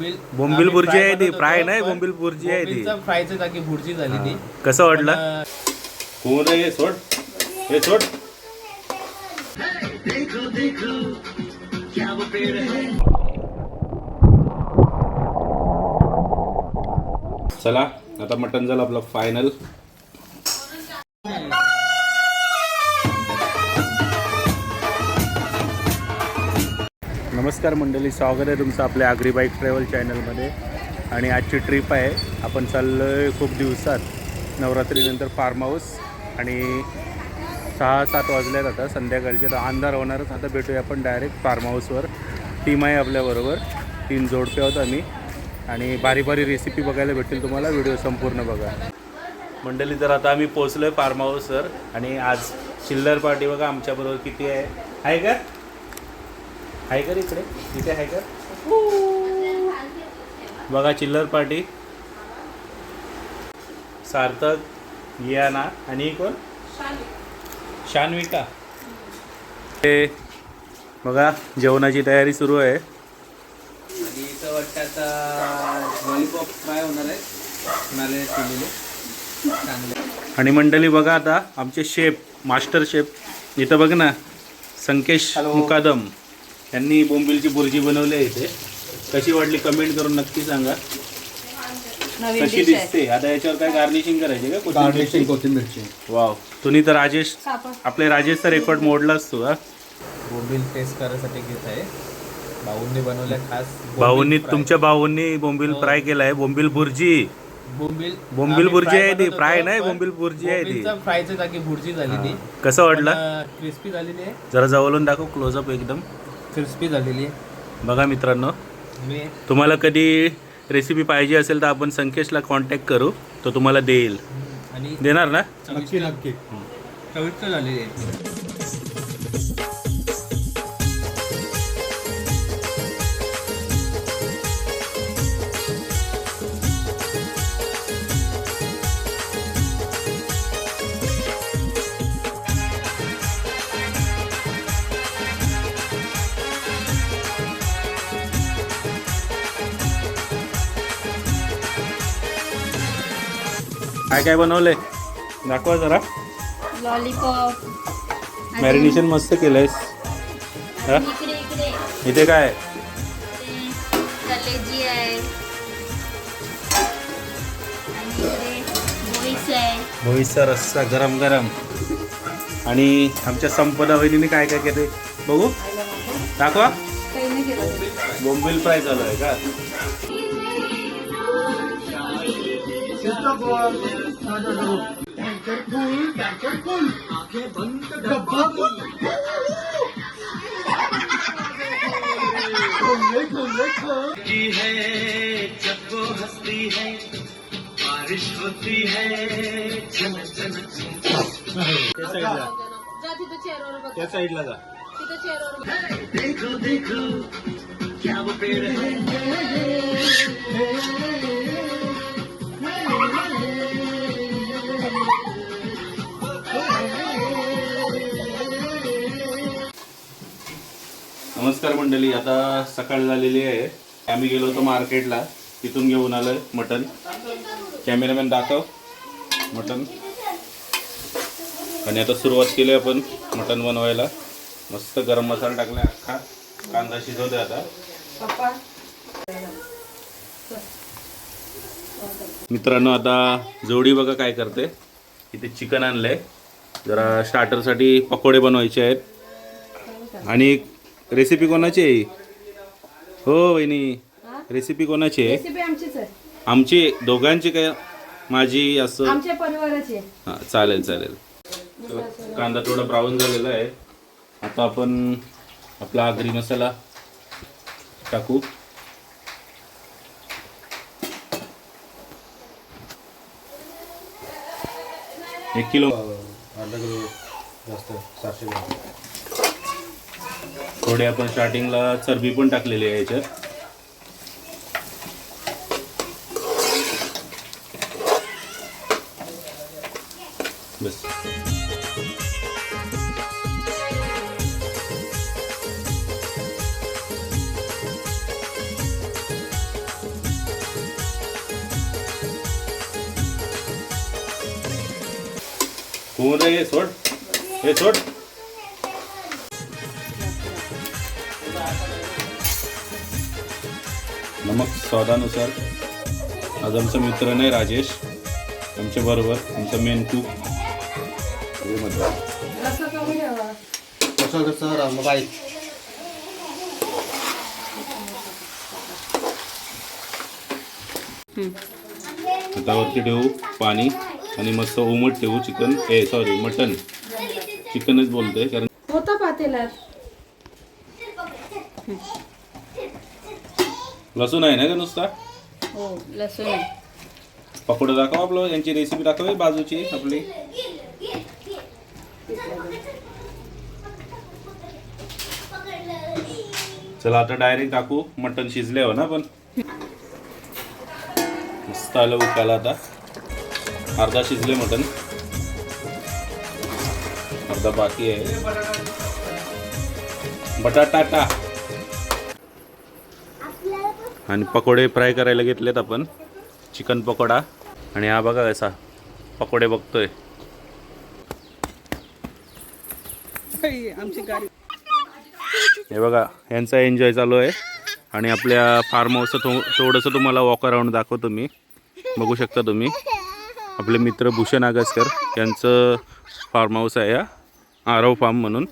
बोंबील बोंबील आम्ही भुर्जी fry आहे ती फ्राय नाही बोंबील भुर्जी आहे ती. फ्रायचं जागी भुर्जी झाली ती. कसं वाटलं? कोण हे सोड? हे सोड. चला आता मटन झालं आपलं फायनल नमस्कार मंडळी स्वागत आहे तुमचं आपल्या आगरी बाईक ट्रॅव्हल चॅनलमध्ये आणि आजची ट्रिप आहे आपण चाललो आहे खूप दिवसात नवरात्रीनंतर फार्म हाऊस आणि सहा सात वाजल्यात आता संध्याकाळचे तर अंधार होणारच. आता भेटूया आपण डायरेक्ट फार्म हाऊसवर टीम आहे आपल्याबरोबर तीन जोडपे आहोत आम्ही. आणि बारी बारी रेसिपी बघायला भेटतील तुम्हाला व्हिडिओ संपूर्ण बघा. मंडळी तर आता आम्ही पोचलो आहे फार्म हाऊसवर आणि आज चिल्लर पार्टी बघा आमच्याबरोबर किती आहे. आहे का? आहे का इकडे. इथे आहे का बघा चिल्लर पार्टी. सार्थक याना आणि कोण? शान्विका. ते बघा जेवणाची तयारी सुरू आहे. आणि इथं वाटतं आता लॉलीपॉप फ्राय होणार आहे. चांगले. आणि मंडळी बघा आता आमचे शेफ मास्टर शेफ. इथं बघ ना संकेश मुकादम. यांनी बोंबिलची बुर्जी बनवली आहे इथे. कशी वाटली कमेंट करून नक्की सांगा. नवीन कशी डिश आहे. दिसते? आता याच्यावर काय गार्निशिंग करायची का? गार्निशिंग कोथिंबीरची? कोथिंबीरची. वाव तुम्ही तर राजेश. आपले राजेशचा रेकॉर्ड मोडलाच तू हा. बोंबील टेस्ट करायसाठी घेत आहे. भाऊंनी बनवल्या खास बोंबील भाऊंनी fry. तुमच्या भाऊंनी बोंबिल हो. फ्राय केलाय. बोंबिल बुर्जी. बोंबील बोंबील आम्ही fry आहे ती, बनवत fry होतो, नाही, पण बोंबील भुर्जी आहे ती. फ्रायचं जागी भुर्जी झाली ती कसं वाटलं? क्रिस्पी झालेली आहे. जरा जवळून दाखव क्लोजअप एकदम. क्रिस्पी झालेली आहे. बघा मित्रांनो मी तुम्हाला कधी रेसिपी पाहिजे असेल तर आपण संकेशला कॉन्टॅक्ट करू तो तुम्हाला देईल. आणि देणार ना? नक्की नक्की. चविष्ट झालेली आहे. काय काय बनवलंय? दाखवा जरा. लॉलीपॉप. मॅरिनेशन मस्त केलंयस. हा? इथे काय? कलेजी आहे. भोईचा रस्सा गरम गरम. आणि आमच्या संपदा वहिनीने काय काय केले बघू. दाखवा. बोंबिल फ्राय चालू आहे का? की है जब वो हंसती है बारिश होती है झन झन जा तिथं चेअरवर बघ त्या साईडला जा तिथं चेअरवर बघ देखो देखो क्या वो पेड़ है। नमस्कार मंडळी आता सकाळ झालेली आहे. आम्ही गेलो होतो मार्केटला. तिथून घेऊन आलोय मटन कॅमेरामॅन दाखव. मटन आणि आता सुरुवात केली आपण मटन बनवायला. मस्त गरम मसाला टाकला अख्खा. कांदा शिजवतोय आता. पप्पा. मित्रांनो आता जोडी बघा काय करते. इथे चिकन आणलंय. जरा स्टार्टरसाठी पकोडे बनवायचे आहेत. आणि रेसिपी कोणाची आहे? ही? वहिनी. रेसिपी कोणाची आहे? आहे. आमची दोघांची काय? माझी असं. आहे. हां चालेल चालेल. कांदा थोडा ब्राऊन झालेला आहे. आता आपण आपला आगरी मसाला टाकू. एक किलो. अर्धा किलो जास्त सातशे ग्राम. थोडे आपण स्टार्टिंगला चरबी पण टाकलेली आहे याच्यात. बस. कोण रे सोड. हे सोड. नमक स्वादानुसार. आज आमचा मित्र नाही राजेश. आमच्या बरोबर आमचा मेन कुक कसं कसं रामबाई आता वरती ठेवू पाणी. आणि मस्त उमट ठेवू चिकन. ए सॉरी मटन. चिकनच बोलतोय कारण होता पातेलात लसूण आहे ना का नुसता? हो लसूण आहे. पकोडा दाखव आपलं यांची रेसिपी दाखव हे बाजूची आपली. चला आता डायरेक्ट टाकू मटन शिजल्यावर ना पण. मस्त आलं उकाला आता. अर्धा शिजले मटन अर्धा बाकी आहे. बटाटा टा आणि पकोडे फ्राय करायला घेतलेत आपण. चिकन पकोडा. आणि हा बघा कसा पकोडे बघतोय. हे बघा यांचा एन्जॉय चालू आहे. आणि आपल्या फार्म हाऊसचं थो थोडंसं तुम्हाला वॉक अराउंड दाखवतो मी. बघू शकता तुम्ही. आपले मित्र भूषण आगासकर यांचं फार्म हाऊस आहे या. आरव फार्म म्हणून.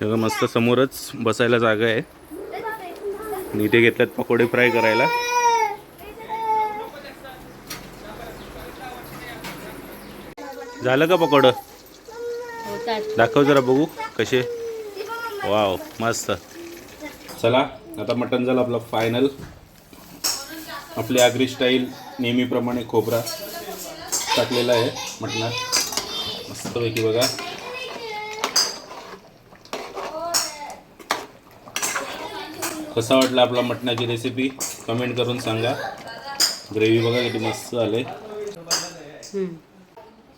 हे मस्त समोरच बसायला जागा आहे. आणि इथे घेतल्यात पकोडे फ्राय करायला. झालं का पकोडं? दाखव जरा बघू कसे. वाव मस्त. चला आता मटन झालं आपलं फायनल आपली आगरी स्टाईल नेहमीप्रमाणे खोबरा टाकलेला आहे मटणात. मस्तपैकी बघा. कसा वाटला आपला मटणाची रेसिपी कमेंट करून सांगा. ग्रेव्ही बघा किती मस्त आले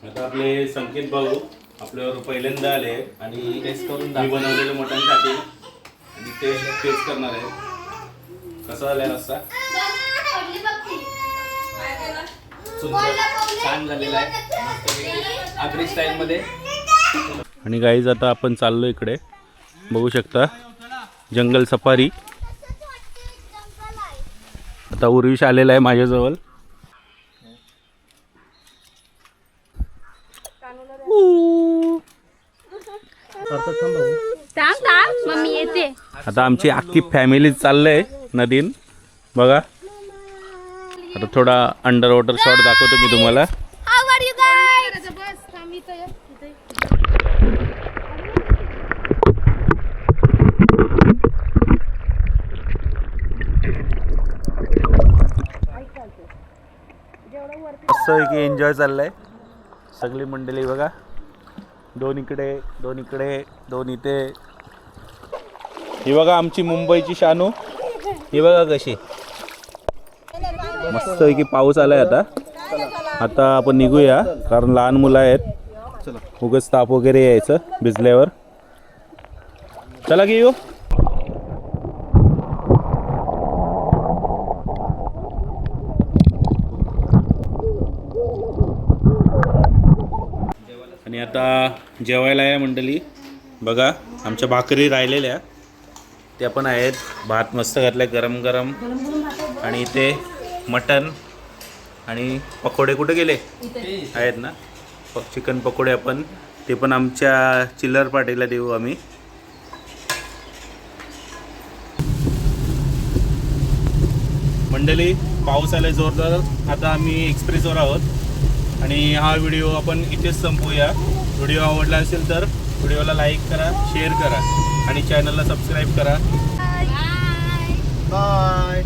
आता आपले संकेत भाऊ आपल्यावर पहिल्यांदा आले आणि टेस्ट करून बनवलेलं मटण खातील. आणि टेस्ट टेस्ट करणार आहे. कसा झालाय रस्सा? सुंदर छान झालेला आहे. मस्तपैकी आगरी स्टाईलमध्ये आणि गाईज आता आपण चाललो इकडे. बघू शकता जंगल सफारी. आता उर्विश आलेला आहे माझ्याजवळ. आता आमची अख्खी फॅमिली चाललंय नदीन. बघा. आता थोडा अंडर वॉटर शॉट दाखवतो मी तुम्हाला. की एन्जॉय चाललाय. सगळी मंडळी बघा. दोन इकडे दोन इकडे दोन इथे. ही बघा आमची मुंबईची शानू. ही बघा कशी. मस्त की पाऊस आलाय आता. आता आपण निघूया कारण लहान मुलं आहेत. उगच ताप वगैरे यायचं भिजल्यावर. चला की येऊ. आणि आता जेवायला आहे मंडळी. बघा आमच्या भाकरी राहिलेल्या. त्या पण आहेत. भात मस्त घातलाय गरम गरम आणि इथे मटन आणि पकोडे कुठे गेले? आहेत ना? प चिकन पकोडे आपण. ते पण आमच्या चिल्लर पार्टीला देऊ आम्ही. मंडळी पाऊस आलाय जोरदार. आता आम्ही एक्सप्रेसवर आहोत. आणि हा व्हिडिओ आपण इथेच संपवूया व्हिडिओ आवडला असेल तर व्हिडिओला लाईक करा शेअर करा. आणि चॅनलला सबस्क्राईब करा. बाय